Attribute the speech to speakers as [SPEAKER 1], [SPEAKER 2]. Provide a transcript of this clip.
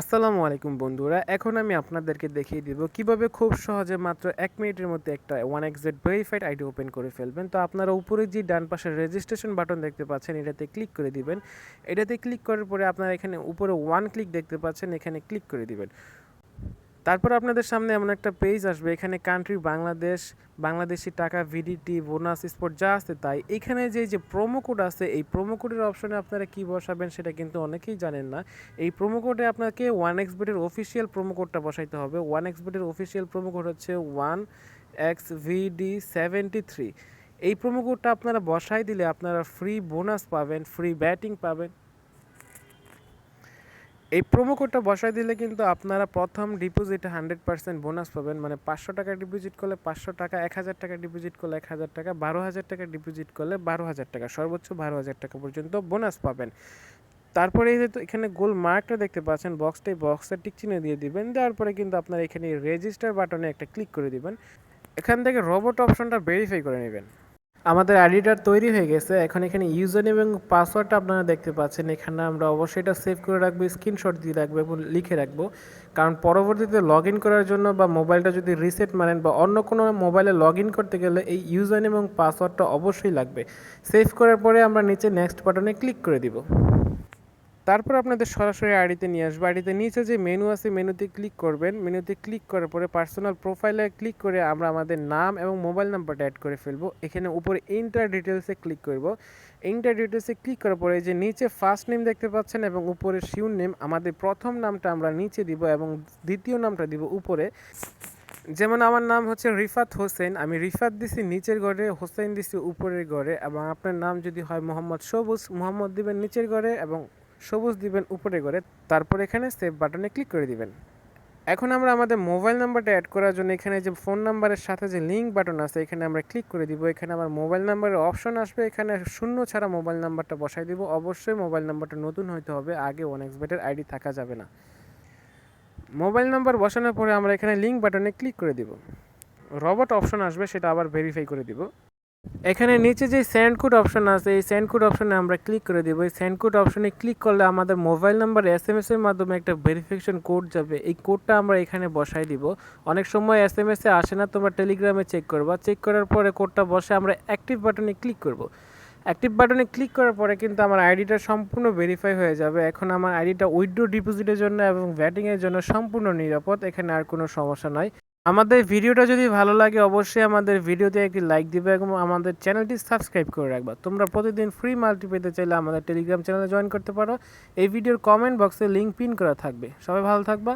[SPEAKER 1] আসসালামু আলাইকুম বন্ধুরা, এখন আমি আপনাদেরকে দেখিয়ে দিব কীভাবে খুব সহজে মাত্র এক মিনিটের মধ্যে একটা ওয়ান এক্সেড ভেরিফাইড আইডি ওপেন করে ফেলবেন। তো আপনারা উপরে যে ডান পাশে রেজিস্ট্রেশন বাটন দেখতে পাচ্ছেন, এটাতে ক্লিক করে দিবেন। এটাতে ক্লিক করার পরে আপনারা এখানে উপরে ওয়ান ক্লিক দেখতে পাচ্ছেন, এখানে ক্লিক করে দিবেন। তারপর আপনাদের সামনে এমন একটা পেজ আসবে, এখানে কান্ট্রি বাংলাদেশ, বাংলাদেশি টাকা ভিডিটি বোনাস স্পোর্ট যা আছে তাই। এখানে যে যে প্রোমো কোড আছে, এই প্রোমো কোডের অপশনে আপনারা কি বসাবেন সেটা কিন্তু অনেকেই জানেন না। এই প্রোমো কোডে আপনাকে ওয়ান এক্স বেটের অফিসিয়াল প্রোমো কোডটা বসাইতে হবে। ওয়ান এক্স বেটের অফিসিয়াল প্রোমো কোড হচ্ছে one X V D seventy three এই প্রোমো কোডটা আপনারা বসাই দিলে আপনারা ফ্রি বোনাস পাবেন ফ্রি ব্যাটিং পাবেন। এই প্রোমো কোডটা বসায় দিলে কিন্তু আপনারা প্রথম ডিপোজিটে হান্ড্রেড পার্সেন্ট বোনাস পাবেন। মানে পাঁচশো টাকা ডিপোজিট করলে পাঁচশো টাকা, এক হাজার টাকা ডিপোজিট করলে এক হাজার টাকা, বারো হাজার টাকা ডিপোজিট করলে বারো হাজার টাকা, সর্বোচ্চ বারো হাজার টাকা পর্যন্ত বোনাস পাবেন। তারপরে এই যে তো এখানে গোল মার্কটা দেখতে পাচ্ছেন বক্সটাই বক্সের টিক চিহ্ন দিয়ে দিবেন। দেওয়ার পরে কিন্তু আপনারা এখানে রেজিস্টার বাটনে একটা ক্লিক করে দিবেন। এখান থেকে রোবট অপশনটা ভেরিফাই করে নেবেন। আমাদের আইডিটা তৈরি হয়ে গেছে। এখন এখানে ইউজার এবং পাসওয়ার্ডটা আপনারা দেখতে পাচ্ছেন। এখানে আমরা অবশ্যই এটা সেভ করে রাখব স্ক্রিনশট দিয়ে রাখব এবং লিখে রাখব। কারণ পরবর্তীতে লগ ইন করার জন্য বা মোবাইলটা যদি রিসেট মারেন বা অন্য কোনো মোবাইলে লগ ইন করতে গেলে এই ইউজার এবং পাসওয়ার্ডটা অবশ্যই লাগবে। সেভ করার পরে আমরা নিচে নেক্সট বাটনে ক্লিক করে দিব। তারপর আপনাদের সরাসরি আইডিতে নিয়ে আসবে। আইডিতে নিচে যে মেনু আছে মেনুতে ক্লিক করবেন। মেনুতে ক্লিক করার পরে পার্সোনাল প্রোফাইলে ক্লিক করে আমরা আমাদের নাম এবং মোবাইল নাম্বারটা অ্যাড করে ফেলব। এখানে উপরে ইন্টার ডিটেলসে ক্লিক করব। ইন্টার ডিটেলসে ক্লিক করার পরে যে নিচে ফার্স্ট নেম দেখতে পাচ্ছেন এবং উপরে শিউর নেম আমাদের প্রথম নামটা আমরা নিচে দিব এবং দ্বিতীয় নামটা দিব উপরে। যেমন আমার নাম হচ্ছে রিফাত হোসেন। আমি রিফাত দিছি নিচের ঘরে, হোসেন দিছি উপরের ঘরে এবং আপনার নাম যদি হয় মোহাম্মদ সবুজ, মোহাম্মদ দিবেন নিচের ঘরে এবং সবুজ দিবেন উপরে করে, তারপর এখানে সেভ বাটনে ক্লিক করে দিবেন। এখন আমরা আমাদের মোবাইল নাম্বারটা অ্যাড করার জন্য এখানে যে ফোন নাম্বারের সাথে যে লিঙ্ক বাটন আছে, এখানে আমরা ক্লিক করে দিব। এখানে আমার মোবাইল নাম্বারের অপশন আসবে। এখানে শূন্য ছাড়া মোবাইল নাম্বারটা বসাই দিব। অবশ্যই মোবাইল নাম্বারটা নতুন হইতে হবে, আগে ওয়ান এক্স বেটের আইডি থাকা যাবে না। মোবাইল নাম্বার বসানোর পরে আমরা এখানে লিঙ্ক বাটনে ক্লিক করে দিব। রবট অপশন আসবে, সেটা আবার ভেরিফাই করে দিব। এখানে নিচে যে সেন্ড কোড অপশন আছে, এই সেন্ড কোড অপশনে আমরা ক্লিক করে দেবো। এই সেন্ড কোড অপশনে ক্লিক করলে আমাদের mobile number S M S এর মাধ্যমে একটা ভেরিফিকেশন কোড যাবে। এই কোডটা আমরা এখানে বসাই দিব। অনেক সময় এস এম এস আসে না, তোমরা টেলিগ্রামে চেক করবা। চেক করার পরে কোডটা বসে আমরা অ্যাক্টিভ বাটনে ক্লিক করব। অ্যাক্টিভ বাটনে ক্লিক করার পরে কিন্তু আমার আইডিটা সম্পূর্ণ ভেরিফাই হয়ে যাবে। এখন আমার আইডিটা উইথড্রো ডিপোজিটের জন্য এবং ব্যাটিংয়ের জন্য সম্পূর্ণ নিরাপদ। এখানে আর কোনো সমস্যা নয় আমাদের ভিডিওটা যদি ভালো লাগে, অবশ্যই আমাদের ভিডিওতে একটি লাইক দিবে এবং আমাদের চ্যানেলটি সাবস্ক্রাইব করে রাখবা। তোমরা প্রতিদিন ফ্রি মাল্টি পেতে চাইলে আমাদের টেলিগ্রাম চ্যানেলে জয়েন করতে পারো। এই ভিডিওর কমেন্ট বক্সে লিঙ্ক পিন করা থাকবে। সবাই ভালো থাকবা।